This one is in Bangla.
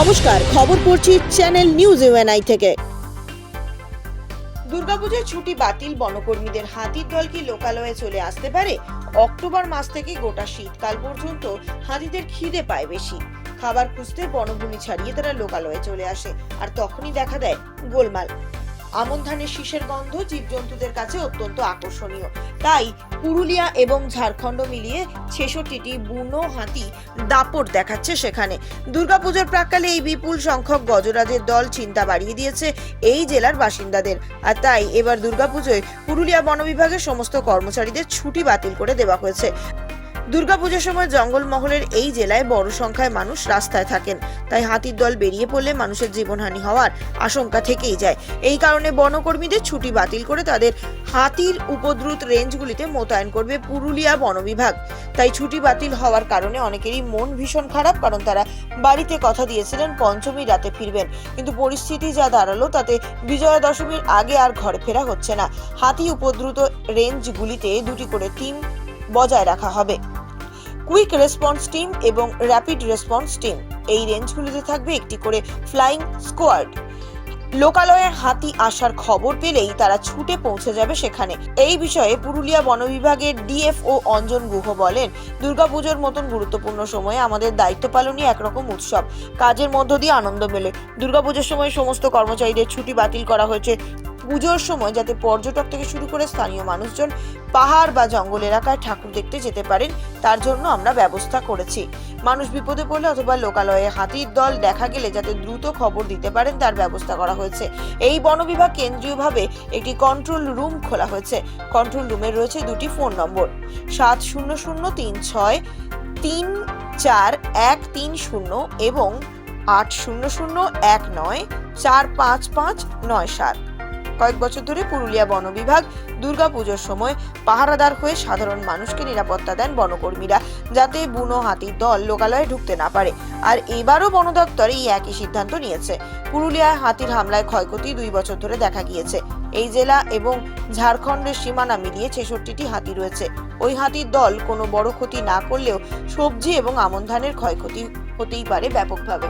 নমস্কার, খবর পড়ছি চ্যানেল নিউজ ইউএনআই থেকে। দুর্গাপুজোর ছুটি বাতিল, বনকর্মীদের হাতির দল কি লোকালয়ে চলে আসতে পারে? অক্টোবর মাস থেকে গোটা শীতকাল পর্যন্ত হাতিদের খিদে পায় বেশি। খাবার খুঁজতে বনভূমি ছাড়িয়ে তারা লোকালয়ে চলে আসে, আর তখনই দেখা দেয় গোলমাল। আমন ধানের শীষের গন্ধ জীবজন্তুদের কাছে অত্যন্ত আকর্ষণীয়। তাই পুরুলিয়া এবং ঝাড়খণ্ড মিলিয়ে ছেষট্টিটি বুনো হাতি দাপট দেখাচ্ছে সেখানে। দুর্গাপূজার প্রাককালে এই বিপুল সংখ্যক গজরাজের দল চিন্তা বাড়িয়ে দিয়েছে এই জেলার বাসিন্দাদের। আর তাই এবার দুর্গাপুজোয় পুরুলিয়া বন বিভাগের সমস্ত কর্মচারীদের ছুটি বাতিল করে দেওয়া হয়েছে। দুর্গাপুজোর সময় জঙ্গলমহলের এই জেলায় বড় সংখ্যায় মানুষ রাস্তায় থাকেন। তাই হাতির দল বেরিয়ে পড়লে মানুষের জীবনহানি হওয়ার আশঙ্কা থেকেই যায়। এই কারণে বনকর্মীদের ছুটি বাতিল করে তাদের হাতির উপদ্রুত রেঞ্জগুলিতে মোতায়েন করবে পুরুলিয়া বন বিভাগ। তাই ছুটি বাতিল হওয়ার কারণে অনেকেরই মন ভীষণ খারাপ, কারণ তারা বাড়িতে কথা দিয়েছিলেন পঞ্চমী রাতে ফিরবেন। কিন্তু পরিস্থিতি যা দাঁড়াল, তাতে বিজয়া দশমীর আগে আর ঘরে ফেরা হচ্ছে না। হাতি উপদ্রুত রেঞ্জগুলিতে দুটি করে টিম বজায় রাখা হবে। কুইক রেসপন্স টিম এবং র্যাপিড রেসপন্স টিম এই রেঞ্জগুলিতে থাকবে একটি করে ফ্লাইং স্কোয়াড লোকালয়ের হাতি আসার খবর পেলেই তারা ছুটে পৌঁছে যাবে সেখানে। এই বিষয়ে পুরুলিয়া বন বিভাগের ডিএফও অঞ্জন গুহ বলেন, দুর্গাপুজোর মতন গুরুত্বপূর্ণ সময়ে আমাদের দায়িত্ব পালনই একরকম উৎসব। কাজের মধ্য দিয়ে আনন্দ মেলে। দুর্গাপুজোর সময় সমস্ত কর্মচারীদের ছুটি বাতিল করা হয়েছে। পুজোর সময় যাতে পর্যটক থেকে শুরু করে স্থানীয় মানুষজন পাহাড় বা জঙ্গল এলাকায় ঠাকুর দেখতে যেতে পারেন, তার জন্য আমরা ব্যবস্থা করেছি। মানুষ বিপদে পড়লে অথবা লোকালয়ে হাতির দল দেখা গেলে যাতে দ্রুত খবর দিতে পারেন, তার ব্যবস্থা করা হয়েছে। এই বন বিভাগ কেন্দ্রীয়ভাবে একটি কন্ট্রোল রুম খোলা হয়েছে। কন্ট্রোল রুমে রয়েছে দুটি ফোন নম্বর সাত শূন্য শূন্য তিন ছয় তিন চার এক তিন শূন্য এবং আট শূন্য শূন্য এক নয় চার পাঁচ পাঁচ নয় সাত। কয়েক বছর ধরে পুরুলিয়া বন বিভাগ দুর্গাপুজোর সময় পাহারাদার হয়ে সাধারণ মানুষকে নিরাপত্তা দেন বনকর্মীরা, যাতে বুনো হাতির দল লোকালয়ে ঢুকতে না পারে। আর এবারও বন দপ্তর এই একই সিদ্ধান্ত নিয়েছে। পুরুলিয়ায় হাতির হামলায় ক্ষয়ক্ষতি দুই বছর ধরে দেখা গিয়েছে। এই জেলা এবং ঝাড়খণ্ডের সীমানা মিলিয়ে ছেষট্টিটি হাতি রয়েছে। ওই হাতির দল কোনো বড় ক্ষতি না করলেও সবজি এবং আমন ধানের ক্ষয়ক্ষতি হতেই পারে ব্যাপকভাবে।